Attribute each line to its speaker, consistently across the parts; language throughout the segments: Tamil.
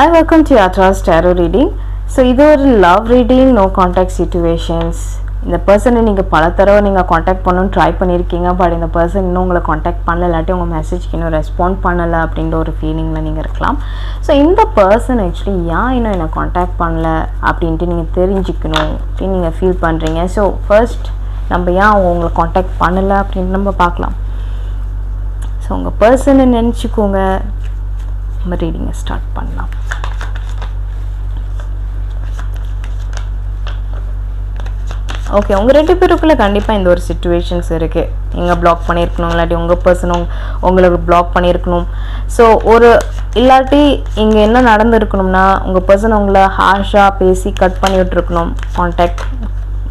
Speaker 1: I welcome to Yatra's tarot reading so இது ஒரு love reading no contact situations இந்த பர்சனை நீங்கள் பல தடவை நீங்கள் காண்டாக்ட் பண்ணணும்னு ட்ரை பண்ணியிருக்கீங்க பட் இந்த பர்சன் இன்னும் உங்களை காண்டாக்ட் பண்ணல இல்லாட்டி உங்கள் மெசேஜ்க்கு இன்னும் ரெஸ்பாண்ட் பண்ணலை அப்படின்ற ஒரு ஃபீலிங்கில் நீங்கள் இருக்கலாம். ஸோ இந்த பர்சன் ஆக்சுவலி ஏன் இன்னும் என்னை காண்டாக்ட் பண்ணல அப்படின்ட்டு நீங்கள் தெரிஞ்சுக்கணும் அப்படின்னு நீங்கள் ஃபீல் பண்ணுறீங்க ஸோ ஃபர்ஸ்ட் நம்ம ஏன் அவங்க உங்களை காண்டாக்ட் பண்ணலை அப்படின்ட்டு நம்ம பார்க்கலாம். ஸோ உங்கள் பர்சனை நினச்சிக்கோங்க. நம்ம ரீடிங்கை ஸ்டார்ட் பண்ணலாம். ஓகே உங்கள் ரெண்டு பேருக்குள்ளே கண்டிப்பாக இந்த ஒரு சுச்சுவேஷன்ஸ் இருக்குது நீங்கள் பிளாக் பண்ணியிருக்கணும் இல்லாட்டி உங்கள் பர்சன் உங்களுக்கு பிளாக் பண்ணியிருக்கணும். ஸோ ஒரு இல்லாட்டி இங்கே என்ன நடந்துருக்கணும்னா உங்கள் பர்சன் உங்களை ஹார்ஷாக பேசி கட் பண்ணி விட்டுருக்கணும். காண்டாக்ட்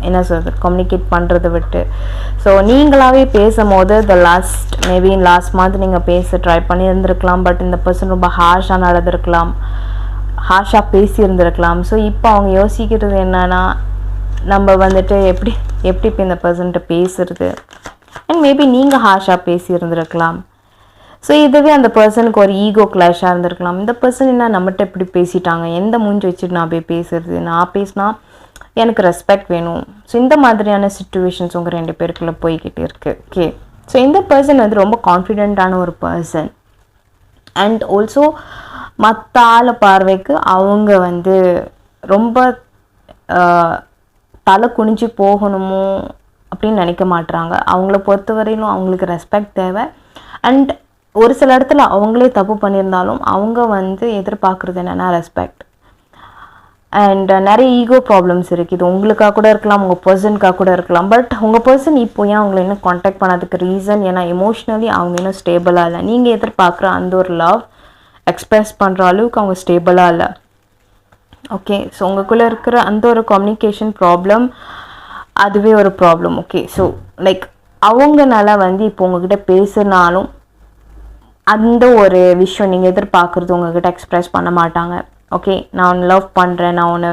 Speaker 1: என்ன சொல்கிறது கம்யூனிகேட் பண்ணுறதை விட்டு. ஸோ நீங்களாகவே பேசும்போது the last maybe last month நீங்கள் பேச ட்ரை பண்ணியிருந்திருக்கலாம் பட் இந்த பர்சன் ரொம்ப ஹார்ஷாக நடந்திருக்கலாம். ஹார்ஷாக பேசியிருந்திருக்கலாம். ஸோ இப்போ அவங்க யோசிக்கிறது என்னென்னா நம்ம வந்துட்டு எப்படி எப்படி இப்போ இந்த பர்சன்கிட்ட பேசுறது? அண்ட் மேபி நீங்கள் ஹார்ஷாக பேசியிருந்துருக்கலாம். ஸோ இதுவே அந்த பர்சனுக்கு ஒரு ஈகோ கிளாஷாக இருந்திருக்கலாம். இந்த பர்சன் என்ன நம்மகிட்ட எப்படி பேசிட்டாங்க? எந்த மூஞ்சி வச்சுட்டு நான் போய் பேசுறது? நான் பேசினா எனக்கு ரெஸ்பெக்ட் வேணும். ஸோ இந்த மாதிரியான சுச்சுவேஷன்ஸ் உங்கள் ரெண்டு பேருக்குள்ளே போய்கிட்டு இருக்குது ஓகே ஸோ இந்த பர்சன் வந்து ரொம்ப கான்ஃபிடென்ட்டான ஒரு பர்சன் அண்ட் ஆல்சோ மற்ற ஆள் பார்வைக்கு அவங்க வந்து ரொம்ப தலை குனிஞ்சு போகணுமோ அப்படின்னு நினைக்க மாட்றாங்க. அவங்கள பொறுத்தவரையிலும் அவங்களுக்கு ரெஸ்பெக்ட் தேவை. அண்ட் ஒரு சில இடத்துல அவங்களே தப்பு பண்ணியிருந்தாலும் அவங்க வந்து எதிர்பார்க்குறது என்னென்னா ரெஸ்பெக்ட் அண்ட் நிறைய ஈகோ ப்ராப்ளம்ஸ் இருக்குது இது உங்களுக்காக கூட இருக்கலாம் உங்கள் பர்சனுக்காக கூட இருக்கலாம். பட் உங்கள் பர்சன் இப்போ ஏன் அவங்கள இன்னும் காண்டாக்ட் பண்ணதுக்கு ரீசன் ஏன்னா எமோஷ்னலி அவங்க இன்னும் ஸ்டேபிளாக இல்லை. நீங்கள் எதிர்பார்க்குற அந்த ஒரு லவ் எக்ஸ்பிரஸ் பண்ணுற அளவுக்கு அவங்க ஸ்டேபிளாக இல்லை. ஓகே ஸோ உங்களுக்குள்ளே இருக்கிற அந்த ஒரு கம்யூனிகேஷன் ப்ராப்ளம் அதுவே ஒரு ப்ராப்ளம் ஓகே ஸோ லைக் அவங்கனால வந்து இப்போ உங்ககிட்ட பேசுனாலும் அந்த ஒரு விஷயம் நீங்கள் எதிர்பார்க்குறது உங்ககிட்ட எக்ஸ்ப்ரெஸ் பண்ண மாட்டாங்க. ஓகே நான் உன்னை லவ் பண்ணுறேன் நான் உன்னை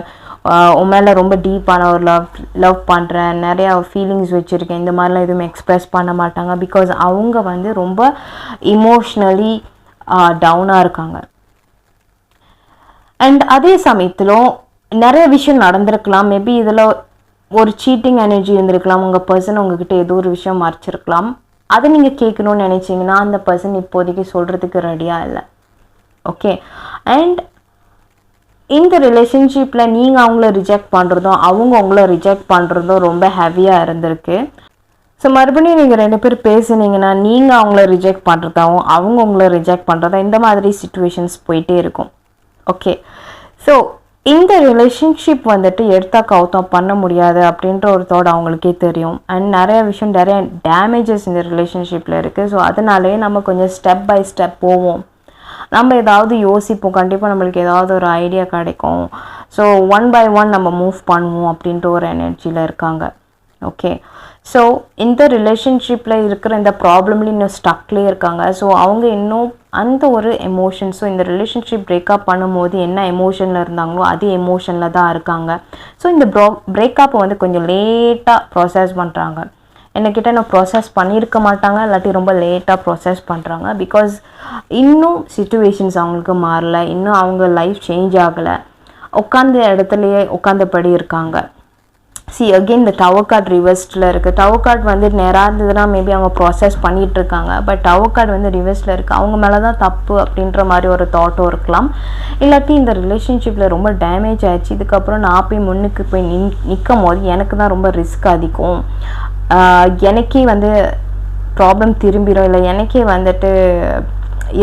Speaker 1: உன் மேலே ரொம்ப டீப்பான ஒரு லவ் லவ் பண்ணுறேன் நிறையா ஃபீலிங்ஸ் வச்சுருக்கேன் இந்த மாதிரிலாம் எதுவுமே எக்ஸ்ப்ரெஸ் பண்ண மாட்டாங்க பிகாஸ் அவங்க வந்து ரொம்ப இமோஷ்னலி டவுனாக இருக்காங்க. அண்ட் அதே சமயத்திலும் நிறைய விஷயம் நடந்திருக்கலாம். மேபி இதில் ஒரு சீட்டிங் எனர்ஜி இருந்திருக்கலாம். உங்கள் பர்சன் உங்ககிட்ட ஏதோ ஒரு விஷயம் மறைச்சிருக்கலாம். அதை நீங்கள் கேட்கணும்னு நினச்சிங்கன்னா அந்த பர்சன் இப்போதைக்கு சொல்கிறதுக்கு ரெடியாக இல்லை. ஓகே அண்ட் இந்த ரிலேஷன்ஷிப்பில் நீங்கள் அவங்கள ரிஜெக்ட் பண்ணுறதும் அவங்க உங்களை ரிஜெக்ட் பண்ணுறதும் ரொம்ப ஹெவியாக இருந்திருக்கு. ஸோ மறுபடியும் நீங்கள் ரெண்டு பேர் பேசுனீங்கன்னா நீங்கள் அவங்கள ரிஜெக்ட் பண்ணுறதாவும் அவங்க உங்களை ரிஜெக்ட் பண்ணுறதா இந்த மாதிரி சுச்சுவேஷன்ஸ் போயிட்டே இருக்கும். ஓகே ஸோ இந்த ரிலேஷன்ஷிப் வந்துட்டு எடுத்தா கவுத்தம் பண்ண முடியாது அப்படின்ற ஒரு தாட் அவங்களுக்கே தெரியும். அண்ட் நிறைய விஷயம் நிறைய டேமேஜஸ் இந்த ரிலேஷன்ஷிப்பில் இருக்குது ஸோ அதனாலே நம்ம கொஞ்சம் ஸ்டெப் பை ஸ்டெப் போவோம். நம்ம ஏதாவது யோசிப்போம். கண்டிப்பாக நம்மளுக்கு ஏதாவது ஒரு ஐடியா கிடைக்கும். ஸோ ஒன் பை ஒன் நம்ம மூவ் பண்ணுவோம் அப்படின்ட்டு ஒரு எனர்ஜியில் இருக்காங்க. ஓகே ஸோ இந்த ரிலேஷன்ஷிப்பில் இருக்கிற இந்த ப்ராப்ளம்ல இன்னும் ஸ்டக்லேயே இருக்காங்க. ஸோ அவங்க இன்னும் அந்த ஒரு எமோஷன் ஸோ இந்த ரிலேஷன்ஷிப் பிரேக்கப் பண்ணும்போது என்ன எமோஷனில் இருந்தாங்களோ அதே எமோஷனில் தான் இருக்காங்க. ஸோ இந்த ப்ரோ பிரேக்கப்பை வந்து கொஞ்சம் லேட்டாக ப்ராசஸ் பண்ணுறாங்க என்னக்கிட்ட நான் ப்ராசஸ் பண்ணியிருக்க மாட்டாங்க இல்லாட்டி ரொம்ப லேட்டாக ப்ராசஸ் பண்ணுறாங்க பிகாஸ் இன்னும் சுச்சுவேஷன்ஸ் அவங்களுக்கு மாறலை இன்னும் அவங்க லைஃப் சேஞ்ச் ஆகலை. உட்காந்த இடத்துலையே உட்காந்தபடி இருக்காங்க. சி அகெயின் இந்த டவர் கார்டு ரிவர்ஸ்டில் இருக்குது டவர் கார்டு வந்து நேராக இருந்ததுன்னா மேபி அவங்க ப்ராசஸ் பண்ணிகிட்ருக்காங்க பட் டவர் கார்டு வந்து ரிவர்ஸில் இருக்குது அவங்க மேலே தான் தப்பு அப்படின்ற மாதிரி ஒரு தாட்டும் இருக்கலாம். இல்லாட்டி இந்த ரிலேஷன்ஷிப்பில் ரொம்ப டேமேஜ் ஆயிடுச்சு. இதுக்கப்புறம் நான் போய் முன்னுக்கு போய் நின் நிற்கும் போது எனக்கு தான் ரொம்ப ரிஸ்க் அதிகம். எனக்கே வந்து ப்ராப்ளம் திரும்பிடும் இல்லை எனக்கே வந்துட்டு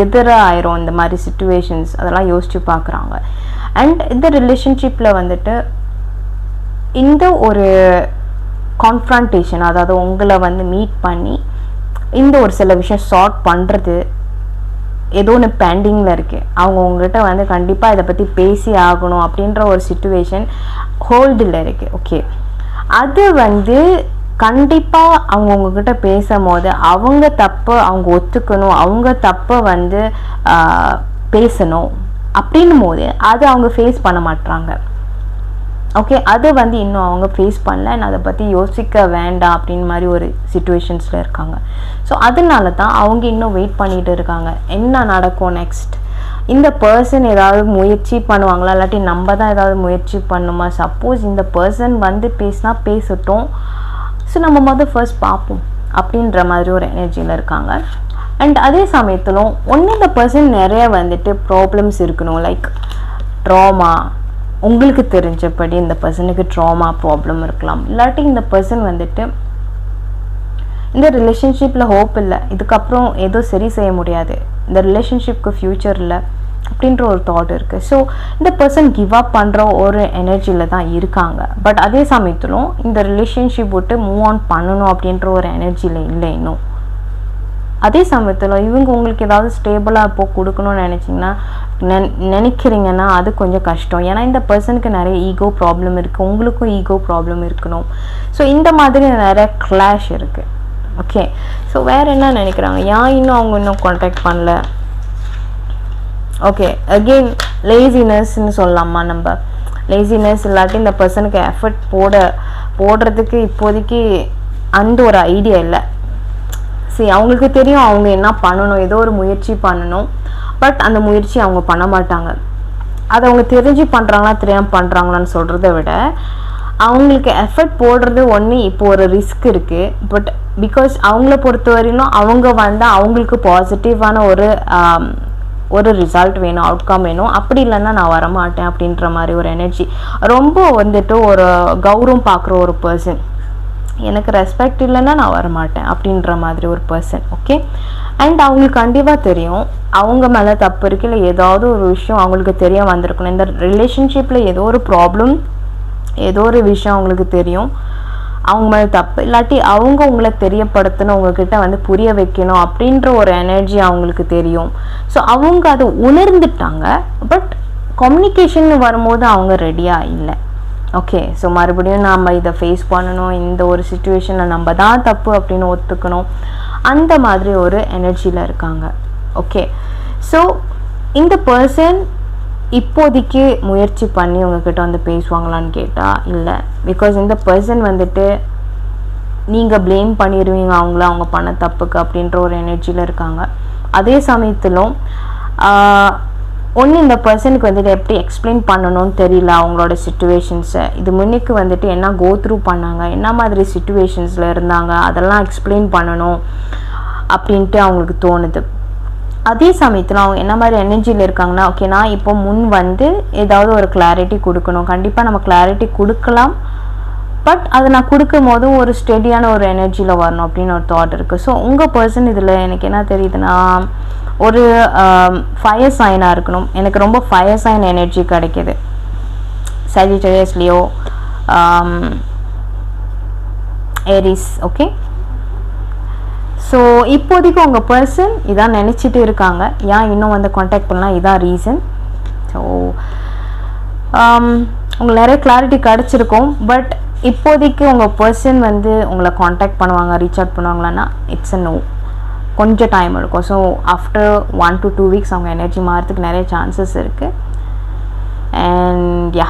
Speaker 1: எதிராக ஆயிரும் இந்த மாதிரி சுச்சுவேஷன்ஸ் அதெல்லாம் யோசித்து பார்க்குறாங்க அண்ட் இந்த ரிலேஷன்ஷிப்பில் வந்துட்டு இந்த ஒரு கான்ஃப்ரண்டேஷன் அதாவது உங்களை வந்து மீட் பண்ணி இந்த ஒரு சில விஷயம் சார்ட் பண்ணுறது ஏதோ ஒன்று பெண்டிங்கில் இருக்குது அவங்க உங்ககிட்ட வந்து கண்டிப்பாக இதை பற்றி பேசி ஆகணும் அப்படின்ற ஒரு சுச்சுவேஷன் ஹோல்டில் இருக்குது ஓகே அது வந்து கண்டிப்பாக அவங்க உங்ககிட்ட பேசும்போது அவங்க தப்பை அவங்க ஒத்துக்கணும் அவங்க தப்பை வந்து பேசணும். அப்படின்னும் போது அது அவங்க ஃபேஸ் பண்ண மாட்டாங்க ஓகே அதை வந்து இன்னும் அவங்க ஃபேஸ் பண்ணல. நான் அதை பற்றி யோசிக்க வேண்டாம் அப்படின்னு மாதிரி ஒரு சுச்சுவேஷன்ஸில் இருக்காங்க. ஸோ அதனால தான் அவங்க இன்னும் வெயிட் பண்ணிகிட்டு இருக்காங்க. என்ன நடக்கும் நெக்ஸ்ட் இந்த பர்சன் ஏதாவது முயற்சி பண்ணுவாங்களா? இல்லாட்டி நம்ம தான் ஏதாவது முயற்சி பண்ணுமா? சப்போஸ் இந்த பர்சன் வந்து பேசினா பேசட்டும். ஸோ நம்ம மொதல் ஃபர்ஸ்ட் பார்ப்போம் அப்படின்ற மாதிரி ஒரு எனர்ஜியில் இருக்காங்க. அண்ட் அதே சமயத்திலும் ஒன்று இந்த பர்சன் நிறைய வந்துட்டு ப்ராப்ளம்ஸ் இருக்கணும். லைக் ட்ராமா உங்களுக்கு தெரிஞ்சபடி இந்த பர்சனுக்கு ட்ராமா ப்ராப்ளம் இருக்கலாம். இல்லாட்டி இந்த பர்சன் வந்துட்டு இந்த ரிலேஷன்ஷிப்பில் ஹோப் இல்லை. இதுக்கப்புறம் எதுவும் சரி செய்ய முடியாது. இந்த ரிலேஷன்ஷிப்க்கு ஃப்யூச்சர் இல்லை அப்படின்ற ஒரு தாட் இருக்குது ஸோ இந்த பர்சன் கிவ் அப் பண்ணுற ஒரு எனர்ஜியில் தான் இருக்காங்க. பட் அதே சமயத்திலும் இந்த ரிலேஷன்ஷிப் விட்டு மூவ் ஆன் பண்ணணும் அப்படின்ற ஒரு எனர்ஜியில் இல்லை இன்னும். அதே சமயத்தில் இவங்க உங்களுக்கு ஏதாவது ஸ்டேபிளாக இப்போ கொடுக்கணும்னு நினச்சிங்கன்னா நினைக்கிறீங்கன்னா அது கொஞ்சம் கஷ்டம். ஏன்னா இந்த பர்சனுக்கு நிறைய ஈகோ ப்ராப்ளம் இருக்குது உங்களுக்கும் ஈகோ ப்ராப்ளம் இருக்கணும். ஸோ இந்த மாதிரி நிறைய கிளாஷ் இருக்குது ஓகே ஸோ வேறு என்ன நினைக்கிறாங்க? ஏன் இன்னும் அவங்க இன்னும் காண்டாக்ட் பண்ணல? ஓகே அகெயின் லேசினஸ்ன்னு சொல்லலாமா நம்ம? லேசினஸ் இல்லாட்டி இந்த பர்சனுக்கு எஃபர்ட் போட போடுறதுக்கு இப்போதைக்கு அந்த ஒரு ஐடியா இல்லை. சரி அவங்களுக்கு தெரியும் அவங்க என்ன பண்ணணும். ஏதோ ஒரு முயற்சி பண்ணணும். பட் அந்த முயற்சி அவங்க பண்ண மாட்டாங்க. அதை அவங்க தெரிஞ்சு பண்ணுறாங்களா தெரியாமல் பண்ணுறாங்களான்னு சொல்கிறத விட அவங்களுக்கு எஃபர்ட் போடுறது ஒன்று இப்போ ஒரு ரிஸ்க் இருக்குது பட் பிகாஸ் அவங்கள பொறுத்த வரையிலும் அவங்க வந்தால் அவங்களுக்கு பாசிட்டிவான ஒரு ஒரு ரிசல்ட் வேணும் அவுட்கம் வேணும். அப்படி இல்லைன்னா நான் வரமாட்டேன் அப்படின்ற மாதிரி ஒரு எனர்ஜி ரொம்ப வந்துட்டு ஒரு கௌரவம் பார்க்குற ஒரு பர்சன் எனக்கு ரெஸ்பெக்ட் இல்லைன்னா நான் வரமாட்டேன் அப்படின்ற மாதிரி ஒரு பர்சன் ஓகே அண்ட் அவங்களுக்கு கண்டிப்பாக தெரியும். அவங்க மேலே தப்பு இருக்குது இல்லை ஏதாவது ஒரு விஷயம் அவங்களுக்கு தெரிய வந்திருக்கணும். இந்த ரிலேஷன்ஷிப்பில் ஏதோ ஒரு ப்ராப்ளம் ஏதோ ஒரு விஷயம் அவங்களுக்கு தெரியும். அவங்க மேலே தப்பு. இல்லாட்டி அவங்க உங்களை தெரியப்படுத்தணும் உங்ககிட்ட வந்து புரிய வைக்கணும் அப்படின்ற ஒரு எனர்ஜி அவங்களுக்கு தெரியும். ஸோ அவங்க அதை உணர்ந்துட்டாங்க பட் கம்யூனிகேஷன் வரும்போது அவங்க ரெடியாக இல்லை. ஓகே ஸோ மறுபடியும் நாம் இதை ஃபேஸ் பண்ணணும். இந்த ஒரு சுச்சுவேஷனில் நம்ம தான் தப்பு அப்படின்னு ஒத்துக்கணும். அந்த மாதிரி ஒரு எனர்ஜியில் இருக்காங்க. ஓகே ஸோ இந்த பர்சன் இப்போதைக்கு முயற்சி பண்ணி உங்ககிட்ட வந்து பேசுவாங்களான்னு கேட்டால் இல்லை. பிகாஸ் இந்த பர்சன் வந்துட்டு நீங்கள் ப்ளேம் பண்ணிடுவீங்க அவங்கள அவங்க பண்ண தப்புக்கு அப்படின்ற ஒரு எனர்ஜியில் இருக்காங்க. அதே சமயத்திலும் ஒன்று இந்த பர்சனுக்கு வந்துட்டு எப்படி எக்ஸ்பிளைன் பண்ணணும்னு தெரியல அவங்களோட சுச்சுவேஷன்ஸை இது முன்னுக்கு வந்துட்டு என்ன கோ த்ரூ பண்ணாங்க என்ன மாதிரி சுச்சுவேஷன்ஸில் இருந்தாங்க அதெல்லாம் எக்ஸ்பிளைன் பண்ணணும் அப்படின்ட்டு அவங்களுக்கு தோணுது. அதே சமயத்தில் அவங்க என்ன மாதிரி எனர்ஜியில் இருக்காங்கன்னா ஓகே நான் இப்போ முன் வந்து ஏதாவது ஒரு கிளாரிட்டி கொடுக்கணும். கண்டிப்பாக நம்ம கிளாரிட்டி கொடுக்கலாம். பட் அதை நான் கொடுக்கும் போதும் ஒரு ஸ்டெடியான ஒரு எனர்ஜியில் வரணும் அப்படின்னு ஒரு தாட் இருக்குது ஸோ உங்கள் பர்சன் இதில் எனக்கு என்ன தெரியுதுன்னா ஒரு ஃபயர் சைனாக இருக்கணும். எனக்கு ரொம்ப ஃபயர் சைன் எனர்ஜி கிடைக்கிது. சஜிட்டரியஸ்லேயோ ஏரிஸ் ஓகே ஸோ இப்போதைக்கு உங்கள் பர்சன் இதான் நினச்சிட்டு இருக்காங்க. ஏன் இன்னும் வந்து காண்டாக்ட் பண்ணலாம் இதான் ரீசன் ஸோ உங்களுக்கு நிறைய கிளாரிட்டி கிடச்சிருக்கும். பட் இப்போதைக்கு உங்கள் பர்சன் வந்து உங்களை காண்டாக்ட் பண்ணுவாங்க ரீச் அவுட் பண்ணுவாங்களான்னா இட்ஸ் அ நோ கொஞ்சம் டைம் இருக்கும் so after one to two weeks அவங்க எனர்ஜி மாறதுக்கு நிறைய சான்சஸ் இருக்குது அண்ட் யா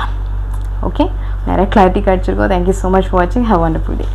Speaker 1: ஓகே நிறைய clarity கிடச்சிருக்கோம். Thank you so much for வாட்சிங் ஹவ் வண்டர்ஃபுல் டே